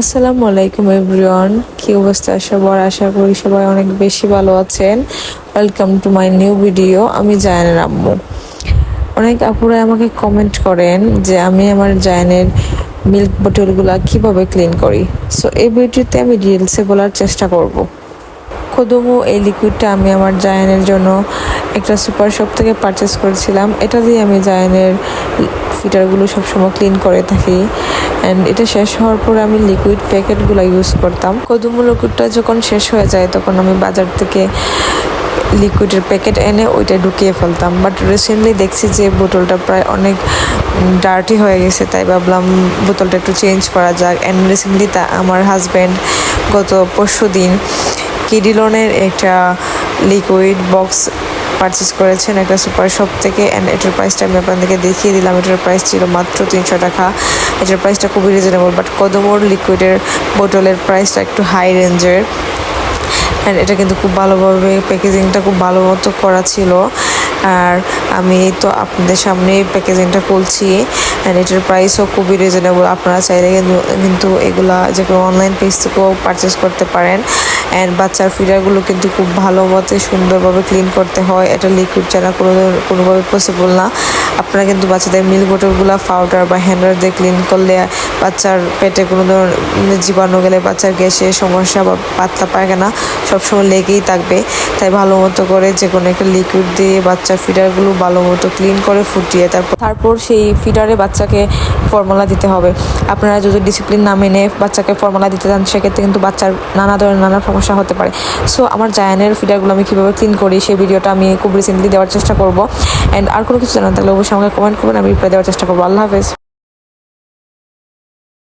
আসসালামু আলাইকুম এভরিওয়ান, কি অবস্থা? সবার আশা করি সবাই অনেক বেশি ভালো আছেন। Welcome to my new video আমি জায়ানের আম্মু। অনেক আপুরা আমাকে কমেন্ট করেন যে আমি আমার জায়নের মিল্ক বোতলগুলা কীভাবে ক্লিন করি। সো এই ভিডিওতে আমি রিলসে বলার চেষ্টা করব। কদমু এই লিকুইডটা আমি আমার জায়ানের জন্য একটা সুপার শপ থেকে পারচেস করেছিলাম। এটা দিয়ে আমি জায়ানের ফিটারগুলো সবসময় ক্লিন করে থাকি। অ্যান্ড এটা শেষ হওয়ার পর আমি লিকুইড প্যাকেটগুলো ইউজ করতাম। কদমু লিকুইডটা যখন শেষ হয়ে যায়, তখন আমি বাজার থেকে লিকুইডের প্যাকেট এনে ওইটা ঢুকিয়ে ফেলতাম। বাট রিসেন্টলি দেখছি যে বোতলটা প্রায় অনেক ডার্টি হয়ে গেছে, তাই ভাবলাম বোতলটা একটু চেঞ্জ করা যাক। অ্যান্ড রিসেন্টলি তা আমার হাজব্যান্ড গত পরশু দিন কিডিলনের একটা লিকুইড বক্স পারচেস করেছেন একটা সুপার শপ থেকে অ্যান্ড এটার প্রাইসটা আমি আপনাদেরকে দেখিয়ে দিলাম। এটার প্রাইস ছিল মাত্র তিনশো টাকা। এটার প্রাইসটা খুবই রিজনেবল বাট কদমোর লিকুইডের বোতলের প্রাইসটা একটু হাই রেঞ্জের অ্যান্ড এটা কিন্তু খুব ভালোভাবে প্যাকেজিংটা খুব ভালো মতো করা ছিল। আর আমি তো আপনাদের সামনে প্যাকেজিংটা খুলছি। অ্যান্ড এটার প্রাইসও খুবই রিজনেবল আপনারা চাইলে কিন্তু এগুলা যে কোনো অনলাইন পেজ থেকেও পারচেস করতে পারেন অ্যান্ড বাচ্চার ফিডারগুলো কিন্তু খুব ভালো মতে সুন্দরভাবে ক্লিন করতে হয় এটা লিকুইড ছাড়া কোনো কোনোভাবে পসিবল না আপনারা কিন্তু বাচ্চাদের মিল বোটলগুলো পাউডার বা হ্যান্ডার দিয়ে ক্লিন করলে বাচ্চার পেটে কোনো ধরনের জীবাণু গেলে বাচ্চার গ্যাসের সমস্যা বা পাতলা পায়খানা সবসময় লেগেই থাকবে। তাই ভালো মতো করে যে কোনো একটা লিকুইড দিয়ে বাচ্চার ফিডারগুলো ভালো মতো ক্লিন করে ফুটিয়ে তারপর তারপর সেই ফিডারে বাচ্চাকে ফর্মুলা দিতে হবে। আপনারা যদি ডিসিপ্লিন না মেনে বাচ্চাকে ফর্মুলা দিতে চান, সেক্ষেত্রে কিন্তু বাচ্চার নানা ধরনের নানা সমস্যা হতে পারে। সো আমার জায়ানের ফিডারগুলো আমি কীভাবে ক্লিন করি, সেই ভিডিওটা আমি খুব রিসেন্টলি দেওয়ার চেষ্টা করব। অ্যান্ড আর কোনো কিছু জানার তাহলে অবশ্যই আমাকে কমেন্ট করবেন, আমি রিপ্লাই দেওয়ার চেষ্টা করব। আল্লাহ হাফেজ।